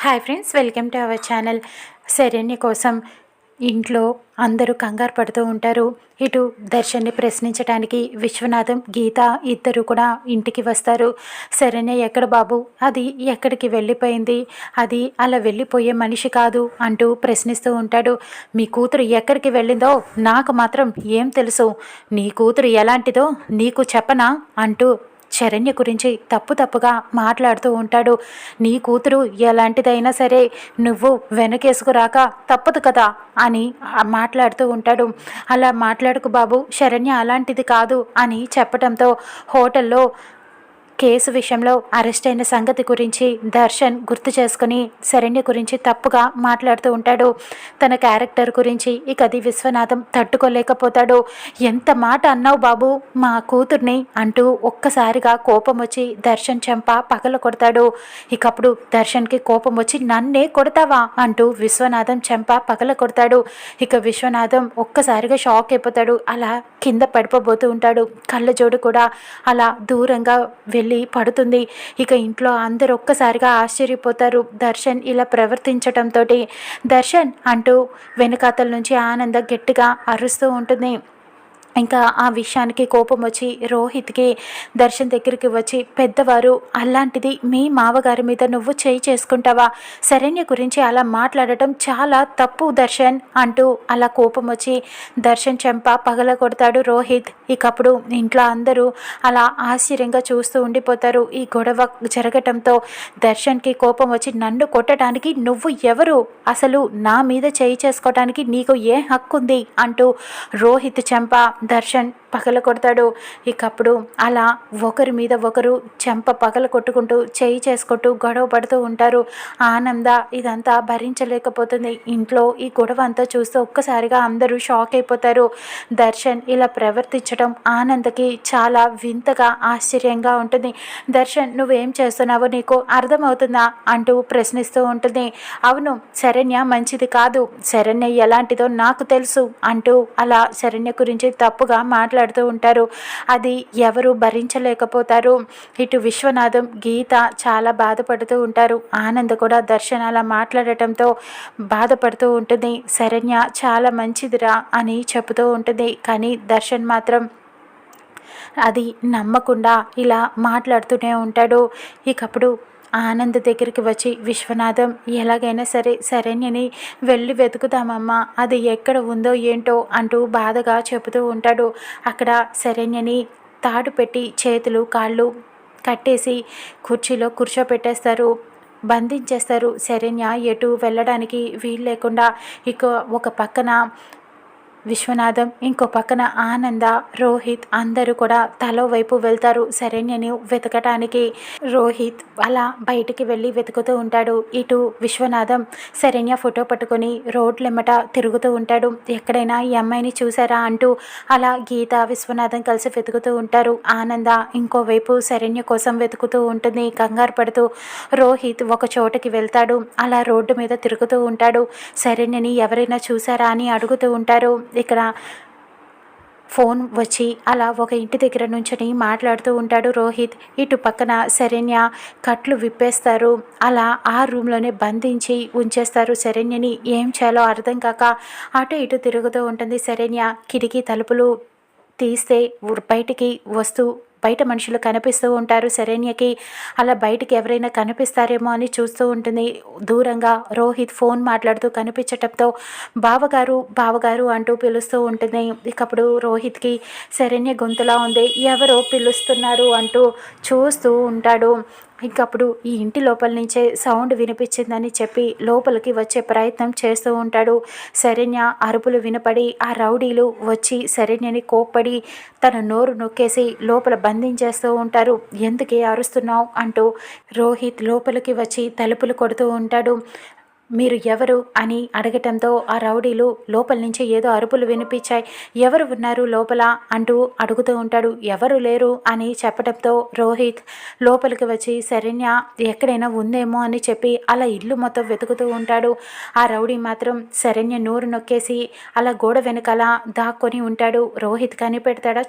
Hi friends welcome to our channel Saranya కోసం ఇంట్లో అందరూ కంగారు పడుతూ ఉంటారు ఇటు దర్శన్ని ప్రశ్నించడానికి విశ్వనాథం గీత ఇద్దరు కూడా ఇంటికి వస్తారు శరణ్య ఎక్కడ బాబు అది ఎక్కడికి వెళ్ళిపోయింది అది అలా వెళ్ళిపోయే మనిషి కాదు అంటూ ప్రశ్నిస్తూ ఉంటాడు మీ కూతురు ఎక్కడికి వెళ్ళిందో నాకు మాత్రం ఏం తెలుసు నీ కూతురు ఎలాంటిదో నీకు చెప్పనా అంటూ శరణ్య గురించి తప్పు తప్పుగా మాట్లాడుతూ ఉంటాడు. నీ కూతురు ఎలాంటిదైనా సరే నువ్వు వెనకేసుకురాక తప్పదు కదా అని మాట్లాడుతూ ఉంటాడు. అలా మాట్లాడుకు బాబు శరణ్య అలాంటిది కాదు అని చెప్పడంతో హోటల్లో కేసు విషయంలో అరెస్ట్ అయిన సంగతి గురించి దర్శన్ గుర్తు చేసుకుని శరణ్య గురించి తప్పుగా మాట్లాడుతూ ఉంటాడు. తన క్యారెక్టర్ గురించి ఇక అది విశ్వనాథం తట్టుకోలేకపోతాడు. ఎంత మాట అన్నావు బాబు? మా కూతుర్ని అంటూ ఒక్కసారిగా కోపం వచ్చి దర్శన్ చెంప పగల కొడతాడు. ఇకప్పుడు దర్శన్కి కోపం వచ్చి నన్నే కొడతావా? అంటూ విశ్వనాథం చెంప పగల కొడతాడు. ఇక విశ్వనాథం ఒక్కసారిగా షాక్ అయిపోతాడు. అలా కింద పడిపోబోతూ ఉంటాడు. కళ్ళజోడు కూడా అలా దూరంగా వెళ్ళి వెళ్ళి పడుతుంది. ఇక ఇంట్లో అందరు ఒక్కసారిగా ఆశ్చర్యపోతారు. దర్శన్ ఇలా ప్రవర్తించటంతో దర్శన్ అంటూ వెనుకాతల నుంచి ఆనంద గట్టిగా అరుస్తూ ఉంటుంది. ఇంకా ఆ విషయానికి కోపం వచ్చి రోహిత్కి దర్శన్ దగ్గరికి వచ్చి పెద్దవారు అలాంటిది మీ మావగారి మీద నువ్వు చేయి చేసుకుంటావా? శరణ్య గురించి అలా మాట్లాడటం చాలా తప్పు దర్శన్ అంటూ అలా కోపం వచ్చి దర్శన్ చెంప పగల కొడతాడు రోహిత్. ఇకప్పుడు ఇంట్లో అందరూ అలా ఆశ్చర్యంగా చూస్తూ ఉండిపోతారు. ఈ గొడవ జరగటంతో దర్శన్కి కోపం వచ్చి నన్ను కొట్టడానికి నువ్వు ఎవరు? అసలు నా మీద చేయి చేసుకోవడానికి నీకు ఏ హక్కు ఉంది అంటూ రోహిత్ చెంప దర్శన్ పగల కొడతాడు. ఇకప్పుడు అలా ఒకరి మీద ఒకరు చెంప పగల కొట్టుకుంటూ చేయి చేసుకుంటూ గొడవ పడుతూ ఉంటారు. ఆనంద ఇదంతా భరించలేకపోతుంది. ఇంట్లో ఈ గొడవ అంతా చూస్తే ఒక్కసారిగా అందరూ షాక్ అయిపోతారు. దర్శన్ ఇలా ప్రవర్తించడం ఆనందకి చాలా వింతగా ఆశ్చర్యంగా ఉంటుంది. దర్శన్ నువ్వేం చేస్తున్నావో నీకు అర్థమవుతుందా? అంటూ ప్రశ్నిస్తూ ఉంటుంది. అవును శరణ్య మంచిది కాదు. శరణ్య ఎలాంటిదో నాకు తెలుసు అంటూ అలా శరణ్య గురించి తప్పుగా మాట్లాడుతూ ఉంటారు. అది ఎవరు భరించలేకపోతారు. ఇటు విశ్వనాథం గీత చాలా బాధపడుతూ ఉంటారు. ఆనంద్ కూడా దర్శన అలా మాట్లాడటంతో బాధపడుతూ ఉంటుంది. శరణ్య చాలా మంచిదిరా అని చెబుతూ ఉంటుంది. కానీ దర్శన్ మాత్రం అది నమ్మకుండా ఇలా మాట్లాడుతూనే ఉంటాడు. ఇకప్పుడు ఆనంద్ దగ్గరికి వచ్చి విశ్వనాథం ఎలాగైనా సరే శరణ్యని వెళ్ళి వెతుకుతామమ్మా అది ఎక్కడ ఉందో ఏంటో అంటూ బాధగా చెబుతూ ఉంటాడు. అక్కడ శరణ్యని తాడు పెట్టి చేతులు కాళ్ళు కట్టేసి కుర్చీలో కూర్చోపెట్టేస్తారు. బంధించేస్తారు. శరణ్య ఎటు వెళ్ళడానికి వీలు లేకుండా ఇక ఒక పక్కన విశ్వనాథం ఇంకో పక్కన ఆనంద రోహిత్ అందరూ కూడా తలో వైపు వెళ్తారు. శరణ్యని వెతకటానికి రోహిత్ అలా బయటికి వెళ్ళి వెతుకుతూ ఉంటాడు. ఇటు విశ్వనాథం శరణ్య ఫోటో పట్టుకొని రోడ్లెమ్మట తిరుగుతూ ఉంటాడు. ఎక్కడైనా ఈ అమ్మాయిని చూసారా అంటూ అలా గీత విశ్వనాథం కలిసి వెతుకుతూ ఉంటారు. ఆనంద ఇంకోవైపు శరణ్య కోసం వెతుకుతూ ఉంటుంది. కంగారు పడుతూ రోహిత్ ఒక చోటకి వెళ్తాడు. అలా రోడ్డు మీద తిరుగుతూ ఉంటాడు. శరణ్యని ఎవరైనా చూసారా అని అడుగుతూ ఉంటారు. ఇక్కడ ఫోన్ వచ్చి అలా ఒక ఇంటి దగ్గర నుంచొని మాట్లాడుతూ ఉంటాడు రోహిత్. ఇటు పక్కన శరణ్య కట్లు విప్పేస్తారు. అలా ఆ రూమ్లోనే బంధించి ఉంచేస్తారు శరణ్యని. ఏం చేయాలో అర్థం కాక అటు ఇటు తిరుగుతూ ఉంటుంది శరణ్య. కిటికీ తలుపులు తీస్తే బయటికి వస్తూ బయట మనుషులు కనిపిస్తూ ఉంటారు శరణ్యకి. అలా బయటికి ఎవరైనా కనిపిస్తారేమో అని చూస్తూ ఉంటుంది. దూరంగా రోహిత్ ఫోన్ మాట్లాడుతూ కనిపించటంతో బావగారు బావగారు అంటూ పిలుస్తూ ఉంటుంది. ఇకప్పుడు రోహిత్కి శరణ్య గొంతులా ఉంది. ఎవరో పిలుస్తున్నారు అంటూ చూస్తూ ఉంటాడు. ఇంకప్పుడు ఈ ఇంటి లోపల నుంచే సౌండ్ వినిపించిందని చెప్పి లోపలికి వచ్చే ప్రయత్నం చేస్తూ ఉంటాడు. శరణ్య అరుపులు వినపడి ఆ రౌడీలు వచ్చి శరణ్యని కోప్పడి తన నోరు నొక్కేసి లోపల బంధించేస్తూ ఉంటారు. ఎందుకే అరుస్తున్నావు? అంటూ రోహిత్ లోపలికి వచ్చి తలుపులు కొడుతూ ఉంటాడు. మీరు ఎవరు అని అడగటంతో ఆ రౌడీలు లోపల నుంచి ఏదో అరుపులు వినిపించాయి. ఎవరు ఉన్నారు లోపల అంటూ అడుగుతూ ఉంటాడు. ఎవరు లేరు అని చెప్పడంతో రోహిత్ లోపలికి వచ్చి శరణ్య ఎక్కడైనా ఉందేమో అని చెప్పి అలా ఇల్లు మొత్తం వెతుకుతూ ఉంటాడు. ఆ రౌడీ మాత్రం శరణ్య నోరు నొక్కేసి అలా గోడ వెనకాల దాక్కొని ఉంటాడు. రోహిత్ కనిపెడతాడా?